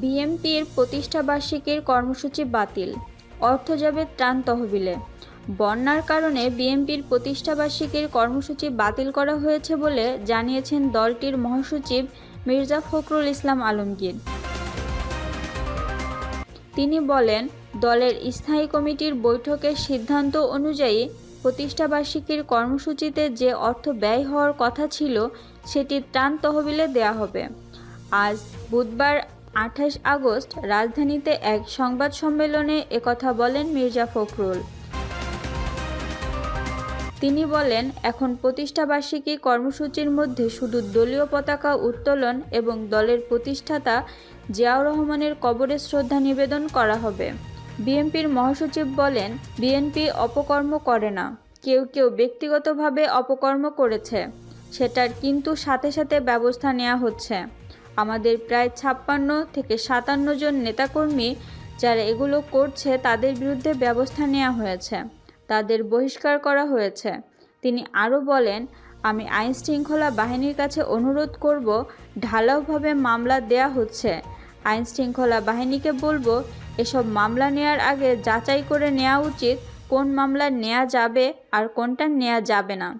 বিএনপির প্রতিষ্ঠাবার্ষিকীর কর্মসূচি বাতিল। অর্থ যাবে ত্রাণ তহবিলে। বন্যার কারণে বিএনপির প্রতিষ্ঠাবার্ষিকীর কর্মসূচি বাতিল করা হয়েছে বলে জানিয়েছেন দলটির মহাসচিব মির্জা ফখরুল ইসলাম আলমগীর। তিনি বলেন, দলের স্থায়ী কমিটির বৈঠকের সিদ্ধান্ত অনুযায়ী প্রতিষ্ঠাবার্ষিকীর কর্মসূচিতে যে অর্থ ব্যয় হওয়ার কথা ছিল, সেটি ত্রাণ তহবিলে দেয়া হবে। আজ বুধবার আঠাশ আগস্ট রাজধানীতে এক সংবাদ সম্মেলনে একথা বলেন মির্জা ফখরুল। তিনি বলেন, এখন প্রতিষ্ঠাবার্ষিকী কর্মসূচির মধ্যে শুধু দলীয় পতাকা উত্তোলন এবং দলের প্রতিষ্ঠাতা জিয়াউর রহমানের কবরে শ্রদ্ধা নিবেদন করা হবে। বিএনপির মহাসচিব বলেন, বিএনপি অপকর্ম করে না, কেউ কেউ ব্যক্তিগতভাবে অপকর্ম করেছে, সেটার কিন্তু সাথে সাথে ব্যবস্থা নেওয়া হচ্ছে। আমাদের প্রায় ছাপ্পান্ন থেকে সাতান্ন জন নেতাকর্মী যারা এগুলো করছে, তাদের বিরুদ্ধে ব্যবস্থা নেওয়া হয়েছে। তাদের বহিষ্কার করা হয়েছে। তিনি আরও বলেন, আমি আইন শৃঙ্খলা বাহিনীর কাছে অনুরোধ করব, ঢালাওভাবে মামলা দেয়া হচ্ছে। আইন শৃঙ্খলা বাহিনীকে বলব, এসব মামলা নেয়ার আগে যাচাই করে নেওয়া উচিত, কোন মামলা নেওয়া যাবে আর কোনটা নেওয়া যাবে না।